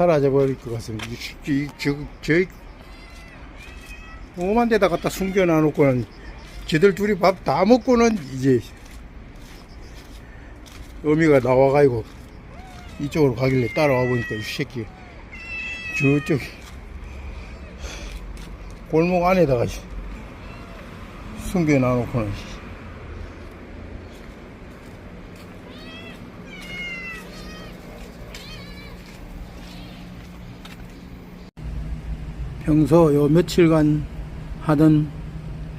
사라져버릴 것 같습니다. 이, 이, 저, 저, 오만 데다 갖다 숨겨놔놓고는 지들 둘이 밥 다 먹고는 이제 어미가 나와가지고 이쪽으로 가길래 따라와 보니까 이 새끼 저쪽 골목 안에다가 숨겨놔놓고는 평소 요 며칠간 하던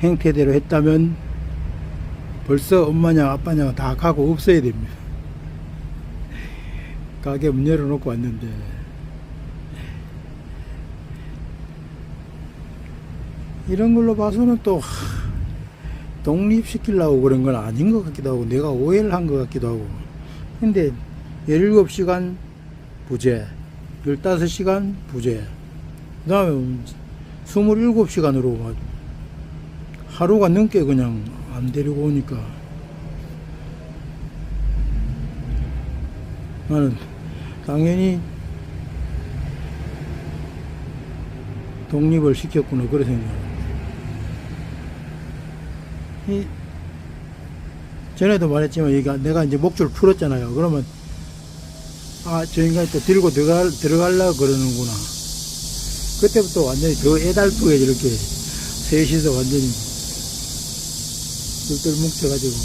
행태대로 했다면 벌써 엄마냐 아빠냐 다 가고 없어야 됩니다. 가게 문 열어놓고 왔는데. 이런 걸로 봐서는 또 하, 독립시키려고 그런 건 아닌 것 같기도 하고 내가 오해를 한 것 같기도 하고. 근데 17시간 부재 15시간 부재 그 다음에 27시간으로 하루가 넘게 그냥 안 데리고 오니까 나는 당연히 독립을 시켰구나 그런 생각 이 전에도 말했지만 얘가 내가 이제 목줄 풀었잖아요. 그러면 아 저 인간이 또 들고 들어갈, 들어가려고 그러는구나 그때부터 완전히 더 애달프게 이렇게 셋이서 완전히 똘똘 뭉쳐가지고.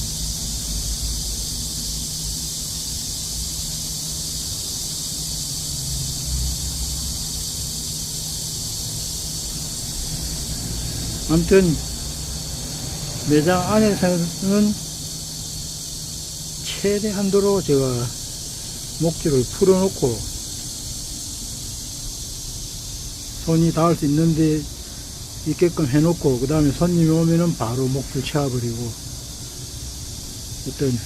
아무튼 매장 안에서는 최대 한도로 제가 목줄을 풀어놓고 손이 닿을 수 있는데 있게끔 해놓고 그 다음에 손님이 오면은 바로 목줄 채워버리고 어떤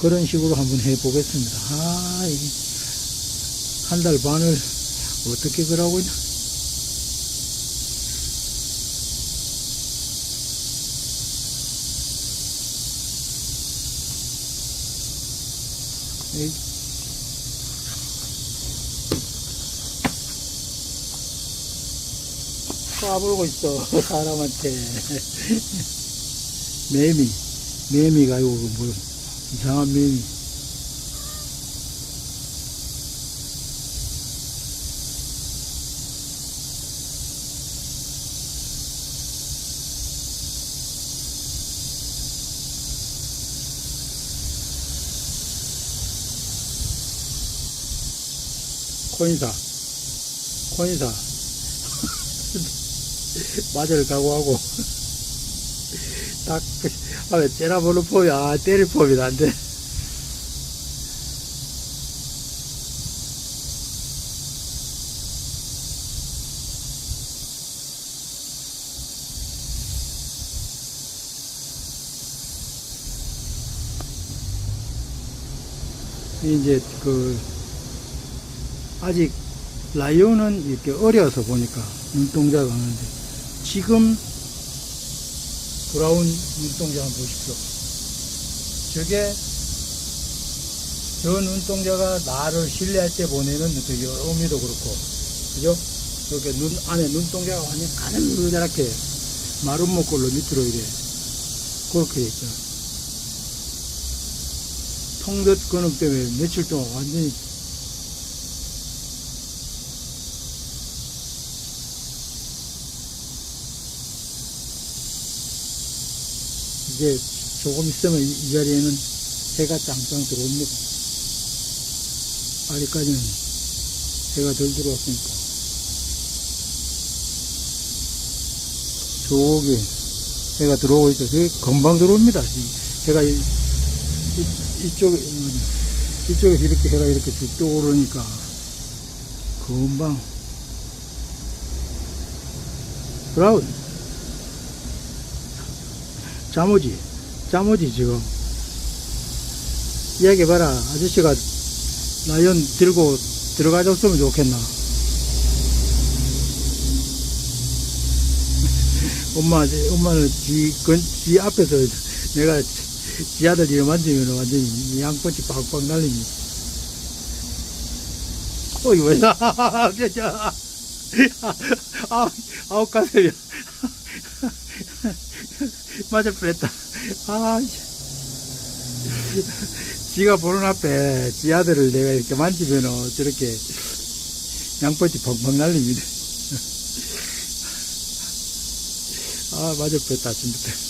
그런 식으로 한번 해보겠습니다. 아, 한 달 반을 어떻게 그러고 있나. 에이. 까불고 있어 사람한테. 매미 매미가 이거 뭐 이상한 매미. 코인사 코인사 맞을 각오하고. 딱 아, 째라보는 폼이 아 때릴 폼이 난데. 이제 그 아직 라이온은 이렇게 어려서 보니까 눈동자가 하는데 지금 돌아온 눈동자 한번 보십시오. 저게 저 눈동자가 나를 신뢰할 때 보내는 그 어미도 그렇고 그죠? 이렇게 눈 안에 눈동자가 완전 가늘하게 마른 목걸로 밑으로 이래 그렇게 돼 있죠. 통덧 근육 때문에 며칠 동안 완전히 이제 조금 있으면 이, 이 자리에는 해가 짱짱 들어옵니다. 아직까지는 해가 덜 들어왔으니까. 저기 해가 들어오고 있죠. 저기 금방 들어옵니다. 이 해가 이, 이, 이쪽에, 음, 이쪽에서 이렇게 해가 이렇게 쭉 떠오르니까 금방 브라운 자모지, 자모지 지금. 이야기해봐라. 아저씨가 라이언 들고 들어가줬으면 좋겠나. 엄마, 엄마는 지, 근, 지 앞에서 내가 지 아들 이름 만지면 완전히 양꼬치 빡빡 날리니. 어이 뭐야 진짜 아 아홉 가슴이야 맞을 뻔했다. 아 씨. 지가 보는 앞에 지 아들을 내가 이렇게 만지면 저렇게 양꼬치 펑펑 날립니다. 아 맞을 뻔했다 아침부터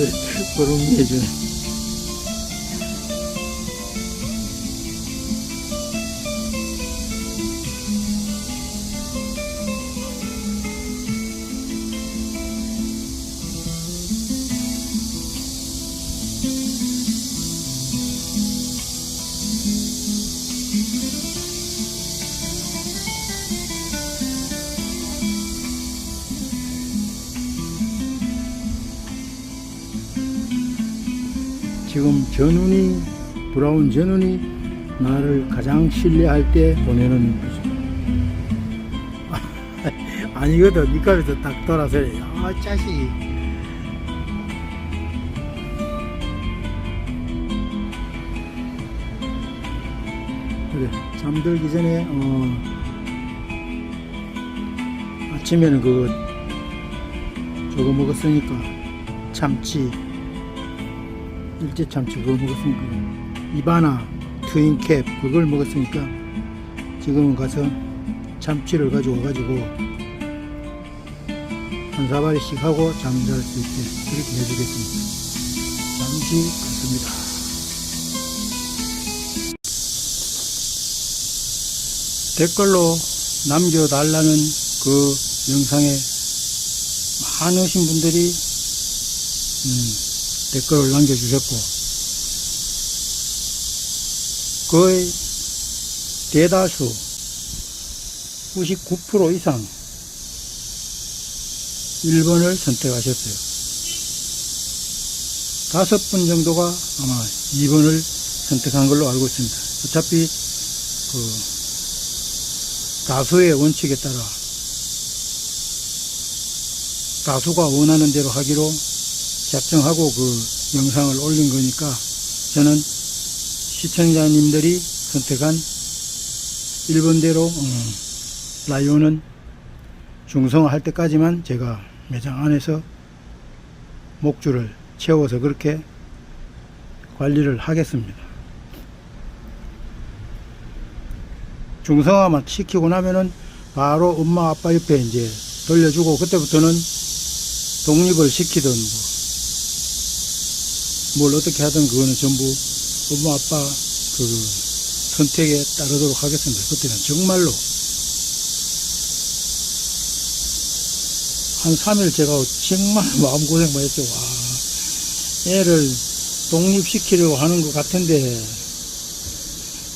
아 지금 전운이 브라운 전운이 나를 가장 신뢰할 때 보내는 거죠. 아니거든. 밑값에서 딱 돌아서 아 자식이. 그래 잠들기 전에 어 아침에는 그 저거 먹었으니까 참치 일제 참치 그걸 먹었으니까 이바나 트윈캡 그걸 먹었으니까 지금은 가서 참치를 가지고 가지고 한 사발씩 하고 잠잘 수 있게 그렇게 해주겠습니다. 잠시 갔습니다. 댓글로 남겨달라는 그 영상에 많으신 분들이 음, 댓글을 남겨주셨고 거의 대다수 99% 이상 1번을 선택하셨어요. 다섯 분 정도가 아마 2번을 선택한 걸로 알고 있습니다. 어차피 그 다수의 원칙에 따라 다수가 원하는 대로 하기로 작정하고 그 영상을 올린 거니까 저는 시청자님들이 선택한 1번대로 음, 라이온은 중성화할 때까지만 제가 매장 안에서 목줄을 채워서 그렇게 관리를 하겠습니다. 중성화만 시키고 나면은 바로 엄마 아빠 옆에 이제 돌려주고 그때부터는 독립을 시키든 뭐 뭘 어떻게 하든 그거는 전부 엄마 아빠 그 선택에 따르도록 하겠습니다. 그때는 정말로 한 3일 제가 정말 마음고생 많이 했죠. 와, 애를 독립시키려고 하는 것 같은데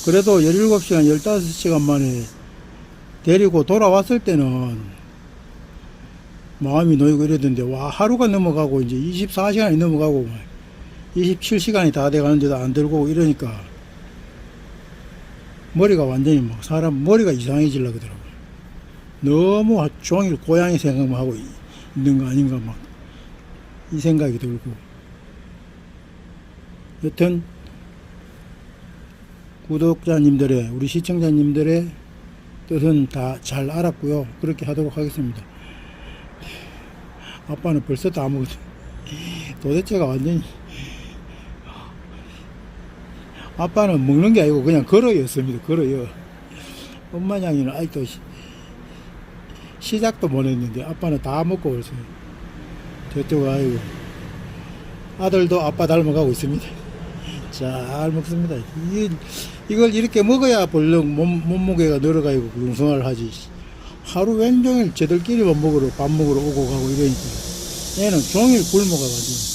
그래도 17시간, 15시간 만에 데리고 돌아왔을 때는 마음이 놓이고 이러던데 와 하루가 넘어가고 이제 24시간이 넘어가고 27시간이 다 돼가는데도 안 들고 이러니까 머리가 완전히 막 사람 머리가 이상해지려 그러더라고 너무 종일 고양이 생각만 하고 있는 거 아닌가 막 이 생각이 들고. 여튼 구독자님들의 우리 시청자님들의 뜻은 다 잘 알았고요. 그렇게 하도록 하겠습니다. 아빠는 벌써 다 먹었어 도대체가 완전히 아빠는 먹는 게 아니고 그냥 걸어였습니다. 걸어요. 엄마 양이는 아직도 시, 시작도 못 했는데 아빠는 다 먹고 왔어요 저쪽 아이고 아들도 아빠 닮아가고 있습니다. 잘 먹습니다. 이, 이걸 이렇게 먹어야 볼록 몸, 몸무게가 늘어가고 융성을 하지. 하루 왼종일 쟤들끼리만 먹으러 밥 먹으러 오고 가고 이러니까 얘는 종일 굶어가가지고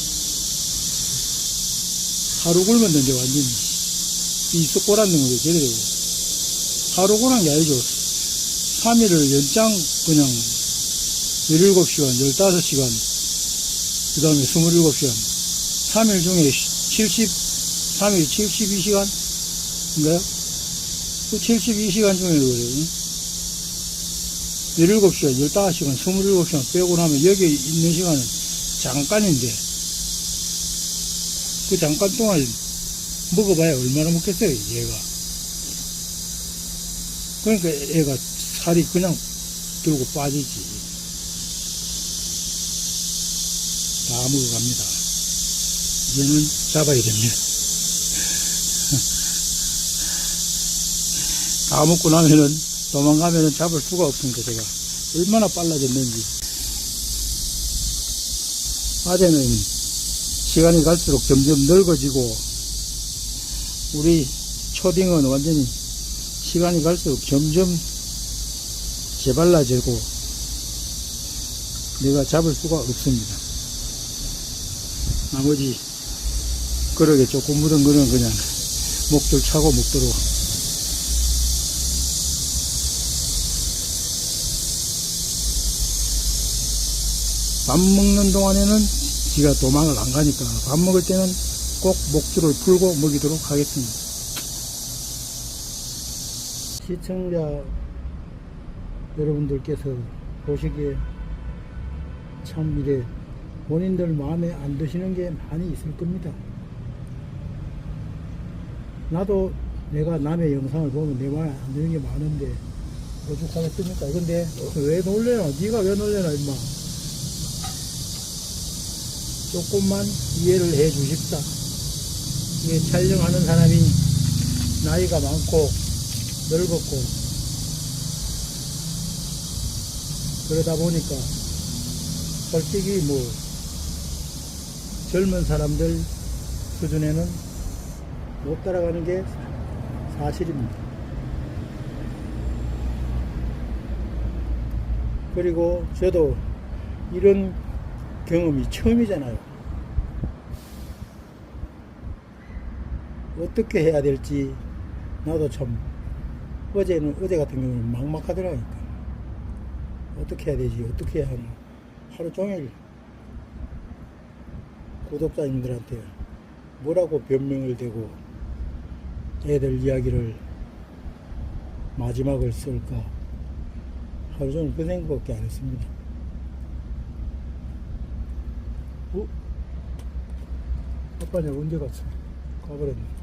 하루 굶었는데 완전히 이속 꼬랐는 거죠 제대로 하루 꼬란 게 아니죠 3일을 연장 그냥 17시간, 15시간, 그 다음에 27시간. 3일 중에 70, 3일 72시간? 인가요? 그 72시간 중에 그래요. 17시간, 15시간, 27시간 빼고 나면 여기 있는 시간은 잠깐인데, 그 잠깐 동안 먹어봐야 얼마나 먹겠어요, 얘가. 그러니까 애가 살이 그냥 들고 빠지지. 다 먹어갑니다. 이제는 잡아야 됩니다. 다 먹고 나면은 도망가면은 잡을 수가 없으니까 제가 얼마나 빨라졌는지. 아재는 시간이 갈수록 점점 늙어지고 우리 초딩은 완전히 시간이 갈수록 점점 재발라지고 내가 잡을 수가 없습니다. 나머지 그러게 조금 묻은 거는 그냥 목줄 차고 먹도록 밥 먹는 동안에는 지가 도망을 안 가니까 밥 먹을 때는 꼭 목줄을 풀고 먹이도록 하겠습니다. 시청자 여러분들께서 보시기에 참 이래 본인들 마음에 안 드시는 게 많이 있을 겁니다. 나도 내가 남의 영상을 보면 내 마음에 안 드는 게 많은데 오죽하겠습니까? 근데 왜 놀래나? 네가 왜 놀래나 임마? 조금만 이해를 해 주십사. 이게 촬영하는 사람이 나이가 많고 늙었고 그러다 보니까 솔직히 뭐 젊은 사람들 수준에는 못 따라가는 게 사실입니다. 그리고 저도 이런 경험이 처음이잖아요. 어떻게 해야 될지 나도 참 어제는 어제 같은 경우는 막막하더라니까. 어떻게 해야 되지? 어떻게 해야 하나? 하루 종일 구독자님들한테 뭐라고 변명을 대고 애들 이야기를 마지막을 쓸까? 하루 종일 그 생각밖에 안 했습니다. 어? 아빠냐 언제 갔어? 가버렸네.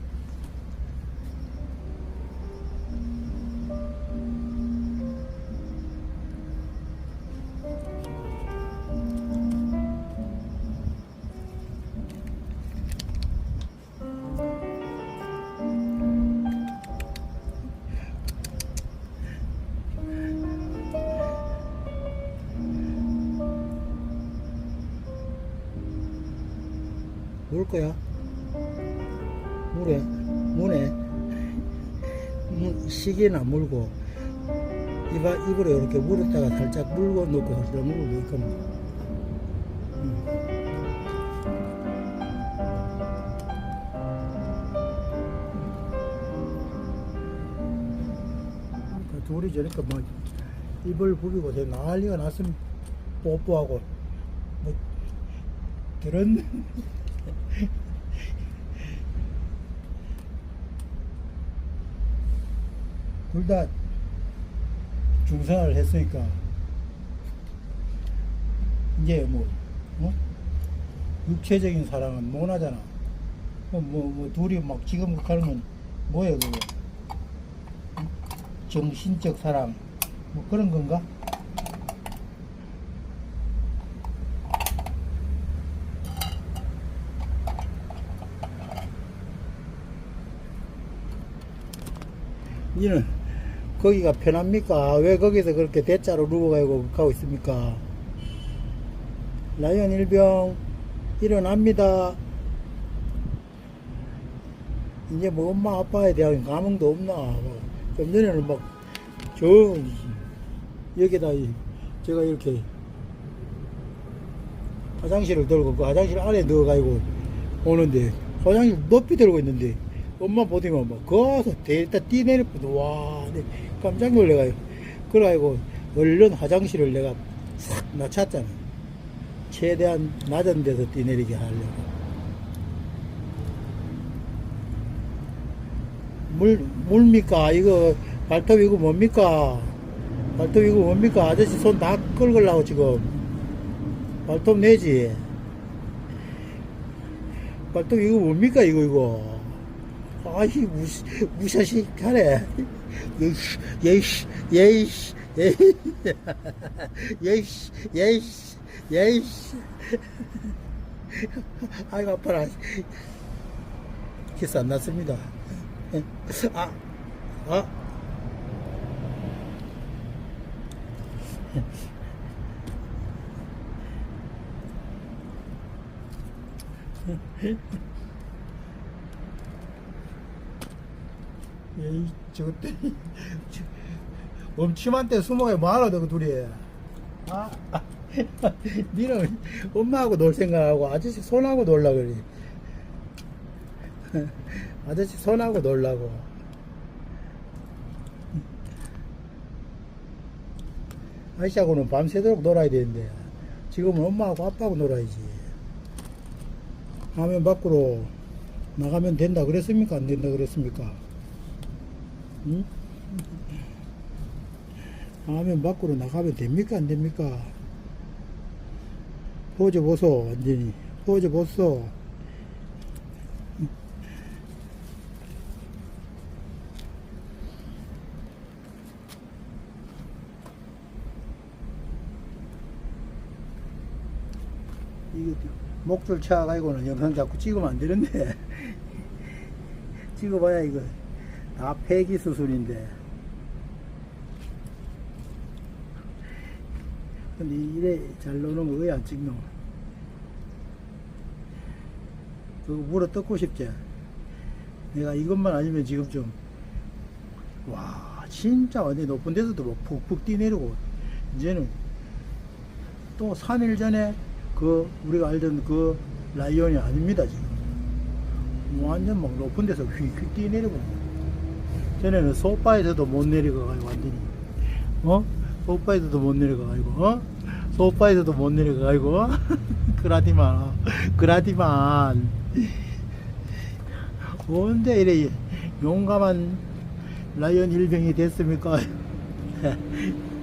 뭘 거야? 물에, 문에, 문, 시계나 물고, 입아, 입으로 이렇게 물었다가 살짝 물고 넣고 살짝 물고 겁니다. 음. 그 둘이 저니까 뭐, 입을 부비고 저 난리가 났으면 뽀뽀하고, 뭐, 그런, 둘 다 중생을 했으니까 이제 뭐 어? 육체적인 사랑은 못하잖아. 뭐, 뭐, 뭐 둘이 막 지금 가면 뭐예요 그거? 어? 정신적 사랑 뭐 그런 건가? 니는 거기가 편합니까? 왜 거기서 그렇게 대자로 누워가지고 가고 있습니까? 라이언 일병 일어납니다. 이제 뭐 엄마 아빠에 대한 감흥도 없나? 뭐좀 전에는 막 저 여기다 이- 제가 이렇게 화장실을 들고 그 화장실 안에 넣어가지고 오는데 화장실 높이 들고 있는데 엄마 보더만 막 거기서 대다 뛰내렸거든 와 네, 깜짝 놀래가지고 그래가지고 얼른 화장실을 내가 싹 낮췄잖아. 최대한 낮은 데서 뛰내리게 하려고. 물, 물입니까? 이거, 발톱 이거 뭡니까? 발톱 이거 뭡니까? 아저씨 손 다 끌걸라고 지금. 발톱 내지? 발톱 이거 뭡니까? 이거, 이거. 아이, 무시, 무샤시 하네. 예이씨, 예이씨, 예이씨, 예이씨, 예이씨, 예이씨. 아이고, 아파라. 키스 안 났습니다. 아, 아. 에이, 저것들. 엄침한테 수목에 뭐하러 그 둘이. 아, 아. 니는 엄마하고 놀 생각하고 아저씨 손하고 놀라 그래. 아저씨 손하고 놀라고. 아저씨하고는 밤새도록 놀아야 되는데, 지금은 엄마하고 아빠하고 놀아야지. 화면 밖으로 나가면 된다 그랬습니까? 안 된다 그랬습니까? 응? 화면 밖으로 나가면 됩니까? 안 됩니까? 포즈 보소, 완전히. 포즈 보소. 이거 목줄 쳐가지고는 영상 자꾸 찍으면 안 되는데 찍어봐야 이거 다 폐기 수순인데. 근데 이래 잘 노는 거 왜 안 찍노 그거 물어 뜯고 싶지? 내가 이것만 아니면 지금 좀 와 진짜 완전 높은 데서도 막 푹푹 뛰내리고. 이제는 또 3일 전에 그 우리가 알던 그 라이온이 아닙니다 지금. 완전 막 높은 데서 휙휙 뛰내리고 전에는 소파에서도 못 내려가가지고 완전히 어? 소파에서도 못 내려가가지고 어? 소파에서도 못 내려가가지고 그라디만 그라디만. 언제 이래 용감한 라이언 일병이 됐습니까